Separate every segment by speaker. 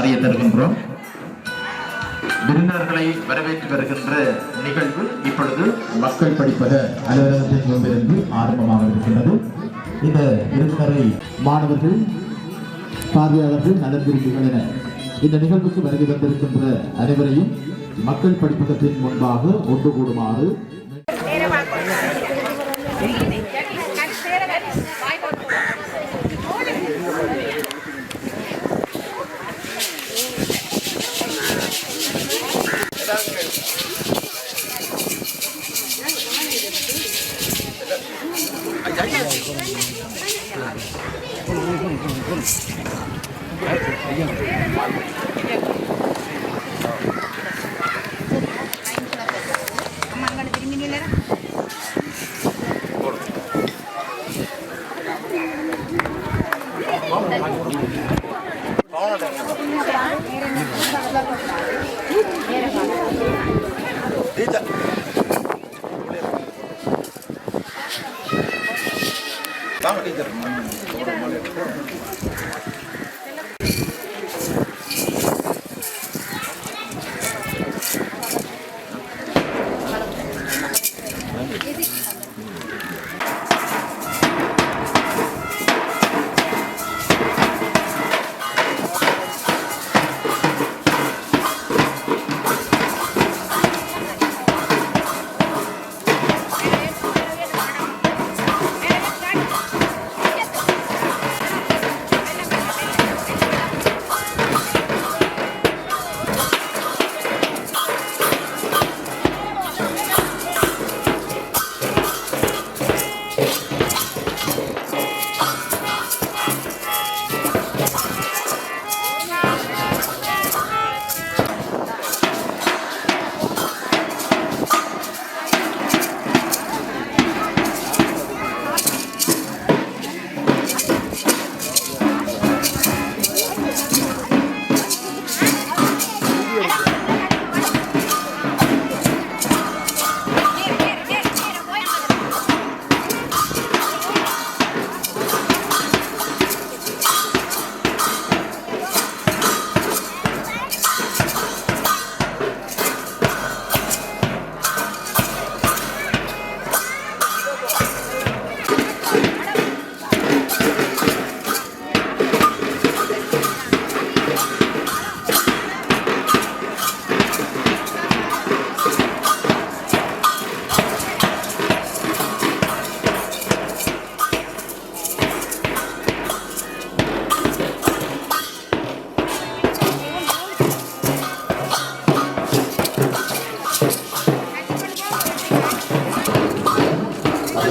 Speaker 1: அறிய தருகின்றோம். விருந்தினர்களை வரவேற்று வருகின்ற நிகழ்வு இப்பொழுது மக்கள் படிப்பக அலுவலகத்தின் முன்பிருந்து ஆரம்பமாக இருக்கின்றது. இந்த விருந்தினரை மாணவர்கள் பார்வையாளர்கள் நலன் விரும்பிகள் என இந்த நிகழ்வுக்கு வருகை வந்திருக்கின்ற அனைவரையும் மக்கள் படிப்பகத்தின் முன்பாக ஒன்று கூடுமாறு
Speaker 2: Thank you.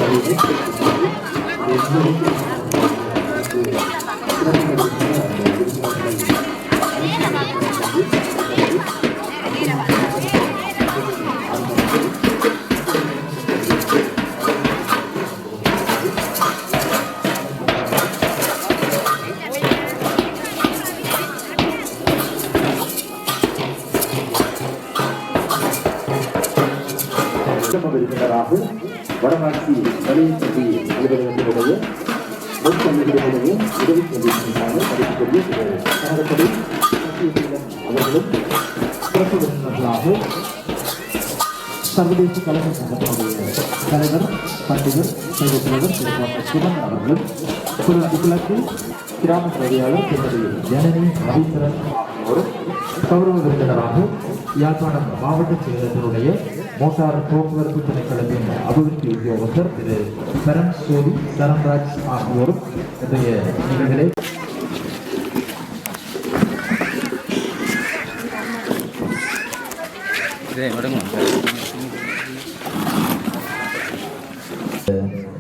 Speaker 2: Thank you. சர்வதேச தலைவர் பண்டிதர் சைவ தலைவர் சிவன் அவர்கள் குளத்து கிழக்கு கிராம சேவையாளர் திருமதி ஜனனி ரவீந்திரன் ஆகியோரும் கௌரவ விருந்தினராக யாழ்ப்பாணம் மாவட்ட செயலகத்தினுடைய மோட்டார் போக்குவரத்து திணைக்களத்தின் அபிவிருத்தி உத்தியோகஸ்தர் திரு சரண் சோதி சரண்ராஜ் ஆகியோரும் இன்றைய நிகழ்விலே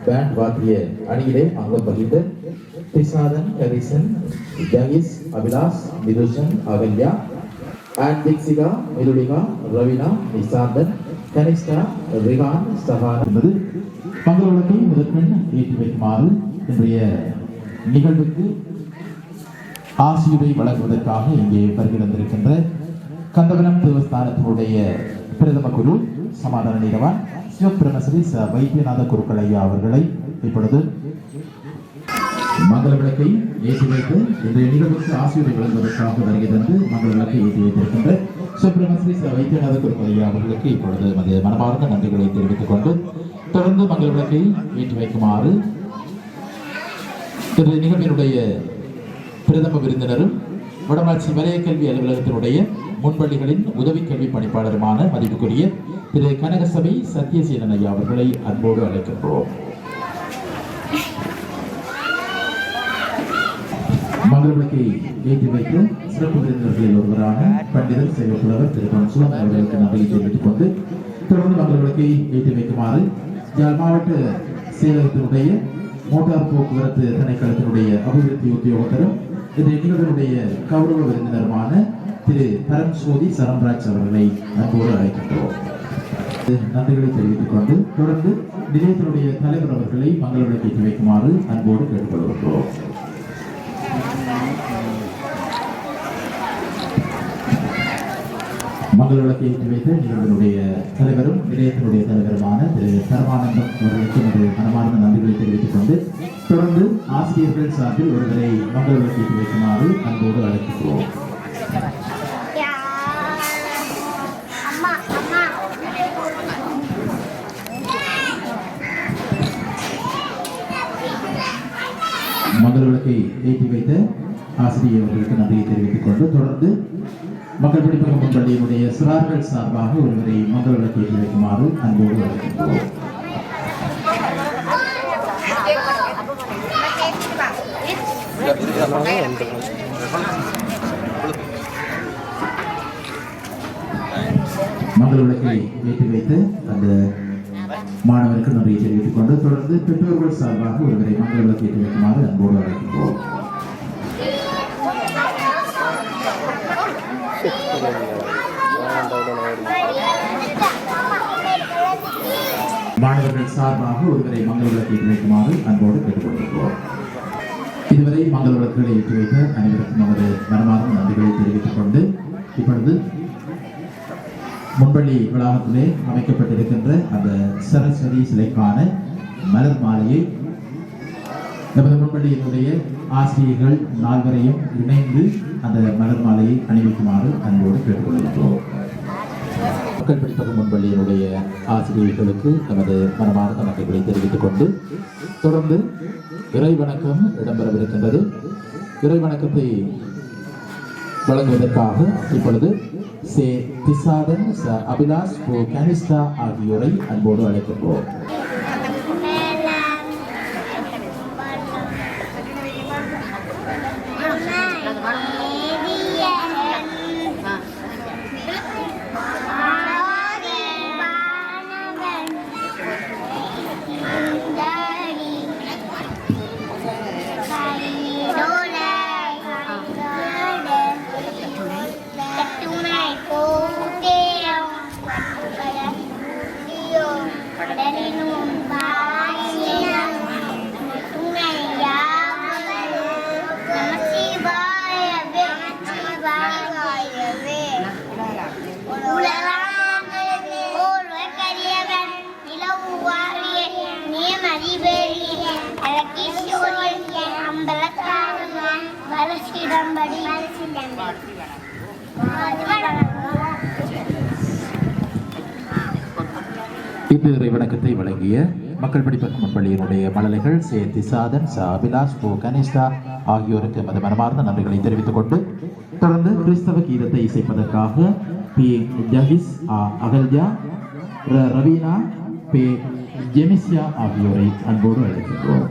Speaker 2: பேண்ட் வாத்திய அணியிலே அங்கம் வகித்த பிசாதன் ஹரிசன் ஜகிஸ் அபிலாஷ் விதுஷன் அகல்யா அண்ட் திக்ஸிகா மிருளிகா ரவினா நிசாந்தன் கனிஷ்டா ரிகான் சஹான் என்பது பங்களோடத்தை முதற்கண் ஏற்றி வைக்குமாறு இன்றைய நிகழ்வுக்கு ஆசியுரை வழங்குவதற்காக இங்கே வருகை கந்தவனம் தேவஸ்தானத்தினுடைய பிரதம குரு சமாதான நீதவான் ச வைத்தியநாத குருக்கள் ஐயா அவர்களை இப்பொழுது மங்கள விளக்கை ஏற்றி வைத்து இன்றைய நிகழ்வுக்கு ஆசிரியர் வழங்குவதற்காக வருகை தந்து மங்கள விளக்கை ஏற்றி வைத்திருக்கின்ற சுப்பிரமஸ்ரீ ஸ்ரீ வைத்தியநாத குருப்பையா அவர்களுக்கு இப்பொழுது மது மனமார்ந்த நன்றிகளை தெரிவித்துக் கொண்டு தொடர்ந்து மங்கள விளக்கை ஏற்றி வைக்குமாறு இன்றைய நிகழ்வினுடைய பிரதம விருந்தினரும் வடமாட்சி வலய கல்வி அலுவலகத்தினுடைய முன்பள்ளிகளின் உதவி கல்வி பணிப்பாளருமான மதிப்புக்குரிய திரு கனகசபை சத்யசீலன் ஐயா அவர்களை அன்போடு அழைக்கின்றோம். மங்களவிளக்கை ஏற்றி வைக்கும் சிறப்பு விருந்தினர்களில் ஒருவரான பண்டிதர் சேவப்புலவர் திரு. பன்சுலம் அவர்களுக்கு நன்றியை தெரிவித்துக் கொண்டு தொடர்ந்து மங்களவிளக்கை ஏற்றி வைக்குமாறு யாழ் மாவட்ட செயலகத்தினுடைய மோட்டார் போக்குவரத்து திணைக்களத்தினுடைய அபிவிருத்தி உத்தியோகத்தரும் இந்த நிகழ்வினுடைய கௌரவ விருந்தினருமான திரு. பரம்சோதி சரம்ராஜ் அவர்களை அன்போடு அழைக்கின்றோம். நன்றிகளை தெரிவித்துக் கொண்டு தொடர்ந்து நிலையத்தினுடைய தலைவர் அவர்களை மங்கள விளக்கேற்றி வைக்குமாறு அன்போடு கேட்டுக்கொள்கின்றோம் மங்கள விளக்கை ஏற்றி வைத்த நிகழ்வினுடைய தலைவரும் நிலையத்தினுடைய தலைவருமான திரு சரமானந்தம் அவர்களுக்கு எனது மனமார்ந்த நன்றிகளை தெரிவித்துக் கொண்டு தொடர்ந்து ஆசிரியர்கள் சார்பில் ஒருவரை மங்கள விளக்கை ஏற்றி வைக்குமாறு அன்போடு அழைக்கிறோம் மங்கள விளக்கை ஏற்றி வைத்த ஆசிரியர் அவர்களுக்கு நன்றியை தெரிவித்துக் கொண்டு தொடர்ந்து மக்கள் படிப்பகம் பள்ளியினுடைய சிறார்கள் சார்பாக ஒருவரை மங்கள விளக்கை ஏற்றி வைக்குமாறு அன்போடு மங்கள விளக்கை ஏற்றி வைத்து அந்த மாணவருக்கு நன்றியை தெரிவித்துக் கொண்டு தொடர்ந்து பெற்றோர்கள் சார்பாக ஒருவரை மங்கள விளக்கு வைக்குமாறு அன்போடு அழைக்கின்றோம். மாணவர்கள் சார்பாக ஒருவரை மங்கள விளக்கு வைக்குமாறு அன்போடு கேட்டுக்கொண்டிருக்கிறோம். இதுவரை மங்கள விளக்குகளை ஏற்றி வைத்த அனைவருக்கும் நமது மனமார்ந்த நன்றிகளை தெரிவித்துக் கொண்டு இப்பொழுது முன்பள்ளி வளாகத்திலே அமைக்கப்பட்டிருக்கின்ற அந்த சரஸ்வதி சிலைக்கான மலர் மாலையை நமது முன்பள்ளியினுடைய ஆசிரியர்கள் நால்வரையும் இணைந்து அந்த மலர் மாலையை அணிவிக்குமாறு அன்போடு கேட்டுக்கொள்கின்றோம். மக்கள் படிப்பக முன்பள்ளியினுடைய ஆசிரியர்களுக்கு நமது மனமார்ந்த நன்றிகளை தெரிவித்துக் கொண்டு தொடர்ந்து இறை வணக்கம் இடம்பெறவிருக்கின்றது. இறை வணக்கத்தை வழங்குவதற்காக இப்பொழுது சே திசாதன் ச அபிலாஷ் போ கனிஷ்டா ஆகியோரை அன்போடு அழைக்கின்றோம் வழங்கிய மக்கள் படிப்பகம் பள்ளியினுடைய மழலைகள் சே. திசாதன் ச. அபிலாஷ் போ. கனிஷ்டா ஆகியோருக்கு எமது மனமார்ந்த நன்றிகளை தெரிவித்துக் கொண்டு தொடர்ந்து கிறிஸ்தவ கீதத்தை இசைப்பதற்காக பி. ஜஹிஸ் ஆ. அகல்யா ரவீனா பே. ஜெமிசியா ஆகியோரை அன்போடு அழைக்கின்றோம்.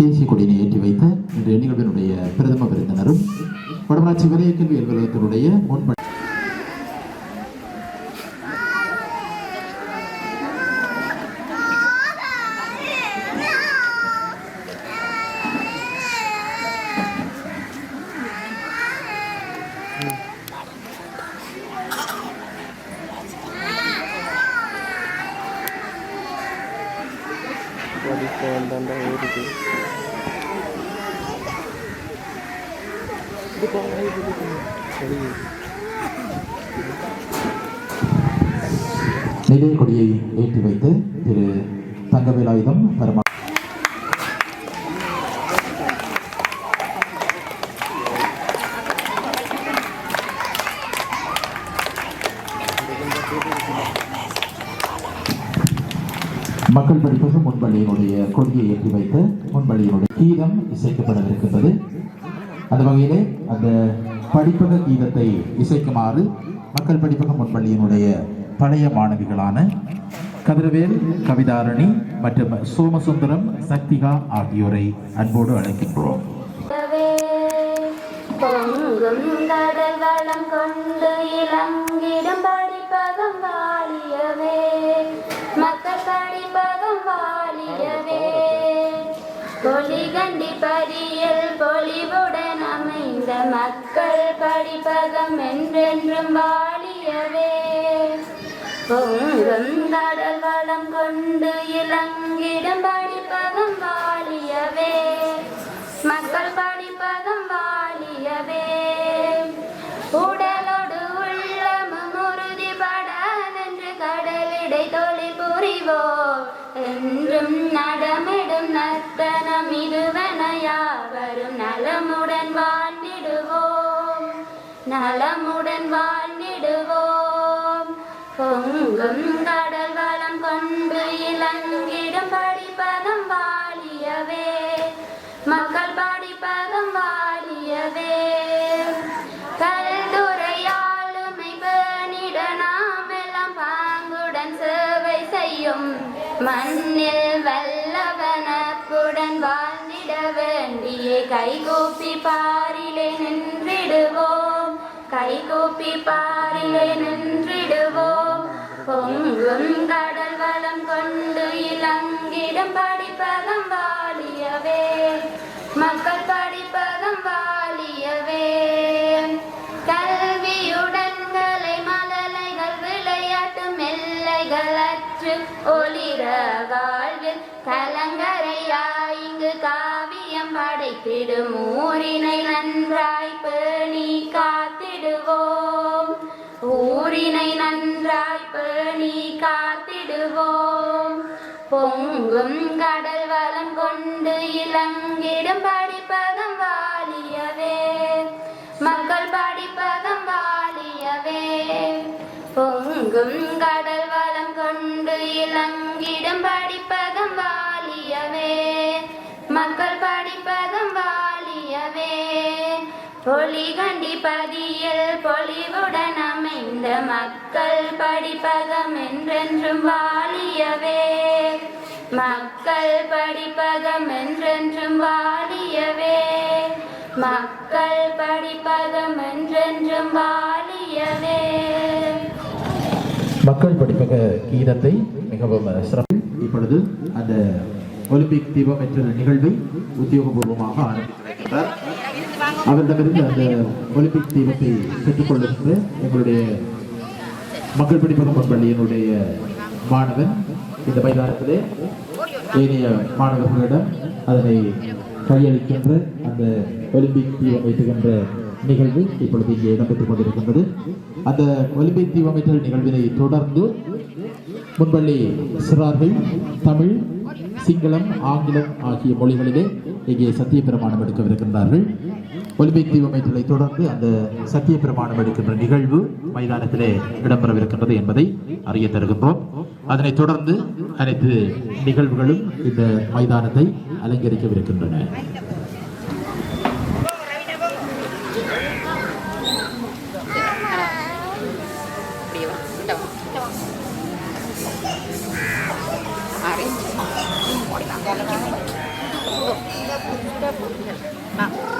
Speaker 2: தேசிய கொடியினை ஏற்றி வைத்த இன்றைய நிகழ்வினுடைய பிரதம விருந்தினரும் வடமராட்சி விலைய கல்வி அலுவலகத்தினுடைய முன்பணி நிலைய கொடியை ஏற்றி வைத்து திரு தங்கவேலாயுதம் பரமா மக்கள் படிப்பக முன்பள்ளியினுடைய கொடியை ஏற்றி வைத்து முன்பள்ளியினுடைய கீதம் இசைக்கப்படவிருக்கின்றது. அந்த வகையிலே அந்த படிப்பக கீதத்தை இசைக்குமாறு மக்கள் படிப்பக முன்பள்ளியினுடைய பழைய மாணவிகளான கதிரவேல் கவிதாரணி மற்றும் சோமசுந்தரம் சக்திகா ஆகியோரை அன்போடு அழைக்கின்றோம்.
Speaker 3: பொங்கும் கடல் வளம் கொண்டு இளங்கிடும் மக்கள் வாழியவே பொலிகண்டி பரியல் பொலிவுடன் அமைந்த மக்கள் படிப்பகம் என்றென்றும் வாழியவே. பொங்கும் கடல் வளம் கொண்டு இளங்கிடும் படிப்பகம் வா என்றும் நடமிடும் நர்த்தனம் இருவனையாவரும் நலமுடன் வாழ்ந்திடுவோம். நலமுடன் வாழ்ந்திடுவோம். பொங்கும் கடல் மண்ணில் வல்லவனப்புடன் வாழ்ந்திட வேண்டிய. கைகூப்பி பாரிலே நின்றிடுவோம். கைகூப்பி பாரிலே நின்றிடுவோம். பொங்கும் கடல் வளம் கொண்டு இளங்கிடம் படிப்பதம் வாழ்வில் கலங்கரையாய் இங்கு காவியம் படைத்திடும் ஊரினை நன்றாய் பேணி காத்திடுவோம். ஊரினை நன்றாய் பேணி காத்திடுவோம். பொங்கும் கடல் வளம் கொண்டு இளங்கிடும் படிப்பகம் வாழியவே மக்கள் படிப்பகம் வாழியவே பொங்கும் கடல் மக்கள் படிப்பகம் என்றென்றும் வாழியவே மக்கள் படிப்பகம் என்றென்றும் வாழியவே மக்கள் படிப்பகம் என்றென்றும் வாழியவே
Speaker 2: மக்கள் படிப்பக கீதத்தை மிகவும் சிறப்பு. இப்பொழுது அந்த ஒலிம்பிக் தீபம் என்ற நிகழ்வை உத்தியோகபூர்வமாக ஆரம்பித்து அவரிடமிருந்து அந்த ஒலிம்பிக் தீபத்தை பெற்றுக்கொள்ளுகின்ற எங்களுடைய மக்கள் பிடிப்பகம் பள்ளியினுடைய மாணவன் இந்த மைதானத்திலே ஏனைய மாணவர்களிடம் அதனை கையளிக்கின்ற அந்த ஒலிம்பிக் தீபம் வைத்துகின்ற நிகழ்வு இப்பொழுது இங்கே இடம்பெற்றுக் கொண்டிருக்கின்றது. அந்த ஒலிம்பிக் தீபமேற்றல் நிகழ்வினை தொடர்ந்து முன்பள்ளி சிறார்கள் தமிழ் சிங்களம் ஆங்கிலம் ஆகிய மொழிகளிலே இங்கே சத்திய பிரமாணம் எடுக்கவிருக்கின்றார்கள். ஒலிம்பிக் தீபமேற்றலை தொடர்ந்து அந்த சத்திய பிரமாணம் எடுக்கின்ற நிகழ்வு மைதானத்திலே இடம்பெறவிருக்கின்றது என்பதை அறிய தருகின்றோம். அதனைத் தொடர்ந்து அனைத்து நிகழ்வுகளும் இந்த மைதானத்தை அலங்கரிக்கவிருக்கின்றன.
Speaker 4: Yeah,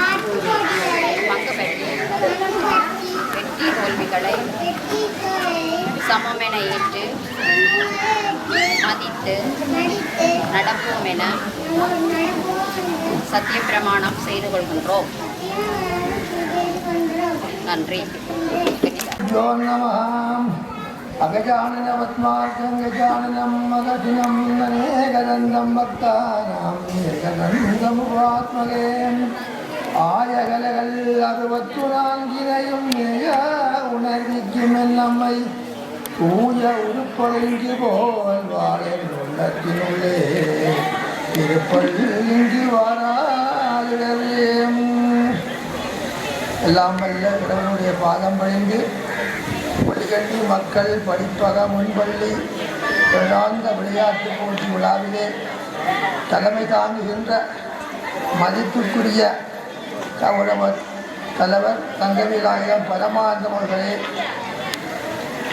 Speaker 5: பங்குபெட்டி வெற்றி தோல்விகளை சமமென ஏற்று மதித்து நடப்போம் என சத்தியப்பிரமாணம் செய்து கொள்கின்றோம். நன்றி.
Speaker 6: அகஜானன பத்மார்க்கம் கஜானனம் மகஜினம் நேகதந்தம் பக்தானாம் நேகதந்தமுபாத்மகே ஏகதந்தமுபாத்மகே ஆயகலகள் அறுபத்து நான்கினையும் மிக உணர்விக்கும் என் நம்மை தூய உருப்பொழுங்கி போல் வாழின் உள்ளத்தினுள்ளே. திருப்பள்ளி இங்கு எல்லாம் வல்ல கடவுளுடைய பாதம் பழிந்து பொலிகண்டி மக்கள் படிப்பக முன்பள்ளி. வருடாந்த விளையாட்டு போட்டி விழாவிலே தலைமை தாங்குகின்ற மதிப்புக்குரிய கௌரவர் தலைவர் தங்கவேலாயுதம் பரமானந்தம் அவர்களே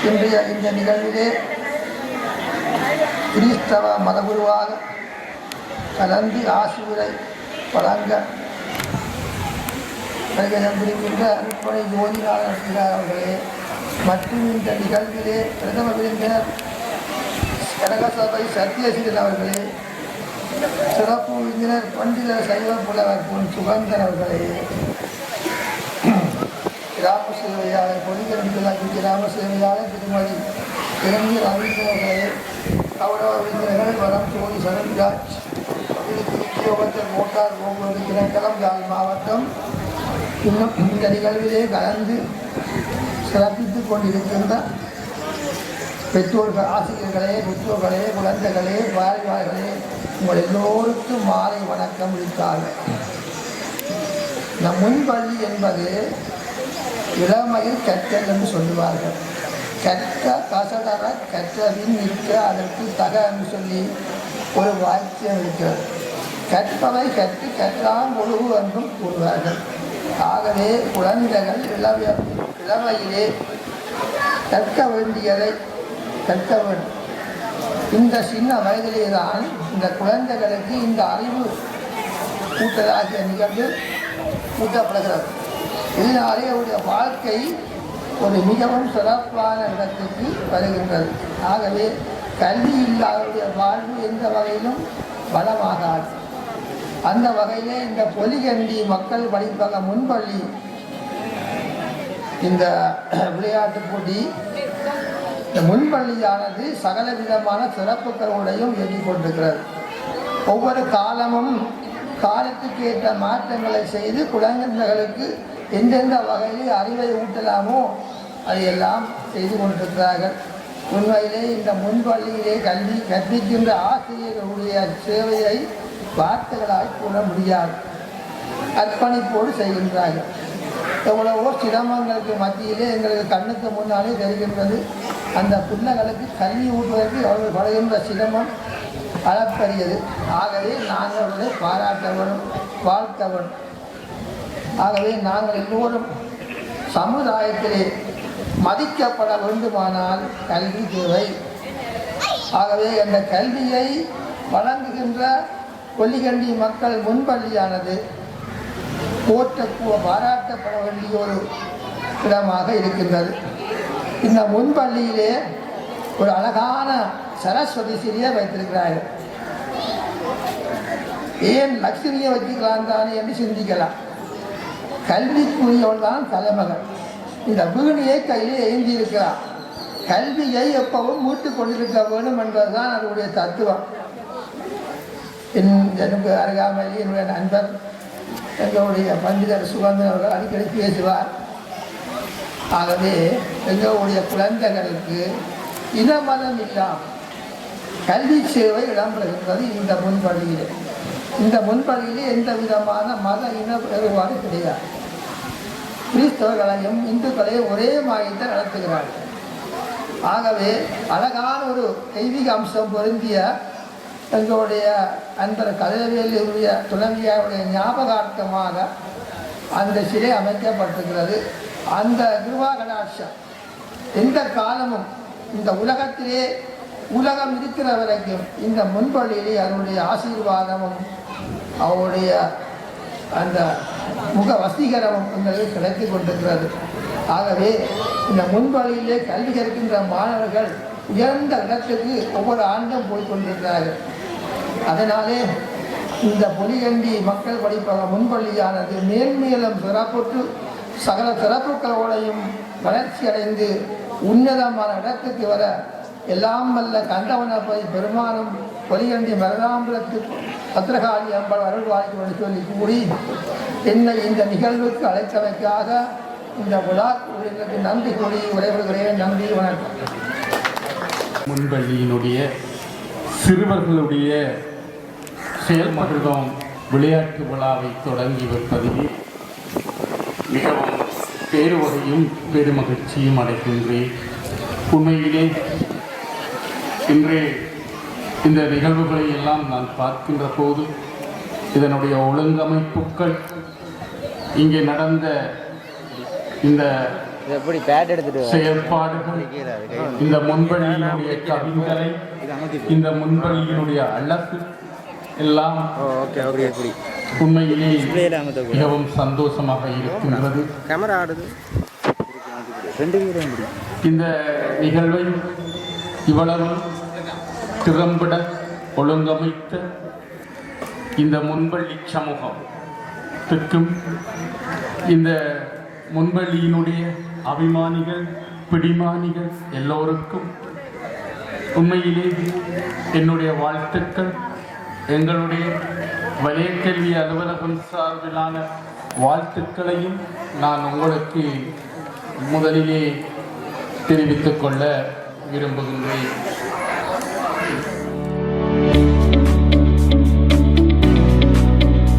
Speaker 6: இன்றைய இந்த நிகழ்விலே கிறிஸ்தவ மதகுருவாக கலந்து ஆசிரியரை வழங்க வருகை புரிகின்ற ஜோதிநாதன் அவர்களே மற்றும் இந்த நிகழ்விலே பிரதம விருந்தினர் கனகசபை சத்யசீலன் அவர்களே சிறப்பு விருந்தினர் பண்டித சைவ புலவர் பொன் சுகந்தன் அவர்களே கிராம சேவையாளர் பொலிகரண்டிகளாகி கிராம சேவையாளர் திருமதி இறங்கி ரவீந்திரர்களே கௌரவ விருந்தினர்கள் வரம் சோதி சரண்ராஜ் உத்தியோகத்தில் மோட்டார் போக்குவரத்து திணைக்களம் யாழ் மாவட்டம். இன்னும் இந்த நிகழ்விலே கலந்து சிறப்பித்துக் கொண்டிருக்கின்ற பெற்றோர்கள் ஆசிரியர்களே பெற்றோர்களே குழந்தைகளே வாழ்வார்களே உங்கள் எல்லோருக்கும் மாலை வணக்கம் விடுத்தார்கள் நம் முன்பள்ளி என்பது இளமையில் கற்றல் என்று சொல்லுவார்கள். கற்க கசடர கற்றவின் நிற்க அதற்கு தக என்று சொல்லி ஒரு வாக்கியம் இருக்கிறது. கற்பவை கற்று கற்றான் ஒழுகு என்றும் கூறுவார்கள். ஆகவே குழந்தைகள் இளவ இளமையிலே கற்க வேண்டியதை கற்க இந்த சின்ன வயதிலே தான் இந்த குழந்தைகளுக்கு இந்த அறிவு கூட்டதாகிய நிகழ்வு கூட்டப்படுகிறது இதனாலே அவருடைய வாழ்க்கை ஒரு மிகவும் சிறப்பான இடத்துக்கு வருகின்றது. ஆகவே கல்வி இல்லாதவருடைய வாழ்வு எந்த வகையிலும் பலமாகாது. அந்த வகையிலே இந்த பொலிகண்டி மக்கள் படிப்பக முன்பள்ளி இந்த விளையாட்டு போட்டி இந்த முன்பள்ளியானது சகல விதமான சிறப்புகளோடையும் இயங்கிக் கொண்டிருக்கிறது. ஒவ்வொரு காலமும் காலத்துக்கு ஏற்ற மாற்றங்களை செய்து குழந்தைகளுக்கு எந்தெந்த வகையில் அறிவை ஊட்டலாமோ அதையெல்லாம் செய்து கொண்டிருக்கிறார்கள். உண்மையிலே இந்த முன்பள்ளியிலே கல்வி கற்பிக்கின்ற ஆசிரியர்களுடைய சேவையை வார்த்தைகளால் கூற முடியாது. அர்ப்பணிப்போடு செய்கின்றார்கள். எவ்வளவோ சிரமங்களுக்கு மத்தியிலே எங்களுக்கு கண்ணுக்கு முன்னாலே தெரிகின்றது. அந்த பிள்ளைகளுக்கு கல்வி ஊட்டுவதற்கு அவர்கள் படுகின்ற சிரமம் அளப்பரியது. ஆகவே நாங்கள் அவர்களை வாழ்த்தவன் ஆகவே நாங்கள் எல்லோரும் சமுதாயத்திலே மதிக்கப்பட வேண்டுமானால் கல்வி தேவை. ஆகவே அந்த கல்வியை வழங்குகின்ற கொல்லிகண்டி மக்கள் முன்பள்ளியானது போற்ற பாராட்டப்பட வேண்டிய ஒரு இடமாக இருக்கின்றது. இந்த முன்பள்ளியிலே ஒரு அழகான சரஸ்வதி சிறியை வைத்திருக்கிறார்கள். ஏன் லட்சுமியை வச்சுக்கலாம் தானே என்று சிந்திக்கலாம். கல்விக்குரியவள் தான் தலைமகள் இந்த வீணியை கையில் ஏந்தி இருக்கிறார் கல்வியை எப்பவும் மூட்டு கொண்டிருக்க வேண்டும் என்பதுதான் அதனுடைய தத்துவம். என் எனக்கு அருகாமையில் என்னுடைய நண்பர் எங்களுடைய பண்டிதர் சுகந்தன் அவர்கள் அடிக்கடி பேசுவார். ஆகவே எங்களுடைய குழந்தைகளுக்கு இன மதம் இல்லாமல் கல்வி சேவை இடம்பெறுகின்றது இந்த முன்பள்ளியில். இந்த முன்பள்ளியிலே எந்த விதமான மத இன வேறுபாடு கிடையாது. கிறிஸ்தவர்களையும் இந்துக்களையும் ஒரே மாயத்தை நடத்துகிறார்கள். ஆகவே அழகான ஒரு தெய்வீக அம்சம் பொருந்திய எங்களுடைய அன்பர் கதிரவேலுடைய துணைவியாருடைய ஞாபகார்த்தமாக அந்த சிலை அமைக்கப்பட்டிருக்கிறது. அந்த கிருபா எந்த காலமும் இந்த உலகத்திலே உலகம் இருக்கிற வரைக்கும் இந்த முன்பள்ளியிலே அவருடைய ஆசீர்வாதமும் அவருடைய அந்த முக வசீகரமும் எங்களுக்கு கிடைத்து கொண்டிருக்கிறது. ஆகவே இந்த முன்பள்ளியிலே கல்வி கற்கின்ற மாணவர்கள் உயர்ந்த இடத்துக்கு ஒவ்வொரு ஆண்டும் போய் கொண்டிருக்கிறார்கள். அதனாலே இந்த பொலிகண்டி மக்கள் படிப்பக முன்பள்ளியானது மேன்மேலும் சிறப்புற்று சகல சிறப்புகளோடையும் வளர்ச்சி அடைந்து உன்னதமான இடத்துக்கு வர எல்லாம் வல்ல கண்டவனை போய் பெருமானும் பொலிகண்டி மருதாம்பலத்து பத்திரகாளி அம்பல் அருள்வாய்க்கு என்று சொல்லி கூறி என்னை இந்த நிகழ்வுக்கு அழைத்தமைக்காக இந்த விழா நன்றி கூறி விடைபெறுகிறேன். நன்றி வணக்கம்.
Speaker 7: முன்பள்ளியினுடைய சிறுவர்களுடைய செயல்மகிழ்வம் விளையாட்டு விழாவை தொடங்கி வைப்பதில் மிகவும் பேருவகையும் பெருமகிழ்ச்சியும் அடைகின்றேன். உண்மையிலே இன்று இந்த நிகழ்வுகளை எல்லாம் நான் பார்க்கின்ற போது இதனுடைய ஒழுங்கமைப்புகள் இங்கே நடந்த இந்த
Speaker 8: எப்படி பேட் எடுத்துட்டு வா.
Speaker 7: செயற்பாடுகள் இந்த முன்வழியினுடைய கவிஞரை இந்த முன்வழியினுடைய அழகு எல்லாம்
Speaker 8: ஓகே ஓகே எப்படி
Speaker 7: உண்மையிலே மிகவும் சந்தோஷமாக இருக்கின்றது.
Speaker 8: கேமரா ஆடுது. ரெண்டு
Speaker 7: இந்த நிகழ்வை இவ்வளவு திறம்பட ஒழுங்கமைத்த இந்த முன்வழி சமூகத்திற்கும் இந்த முன்வழியினுடைய அபிமானிகள் பிடிமானிகள் எல்லோருக்கும் உண்மையிலே என்னுடைய வாழ்த்துக்கள். எங்களுடைய வலயக்கல்வி அலுவலகம் சார்பிலான வாழ்த்துக்களையும் நான் உங்களுக்கு முதலிலே தெரிவித்துக் கொள்ள விரும்புகின்றேன்.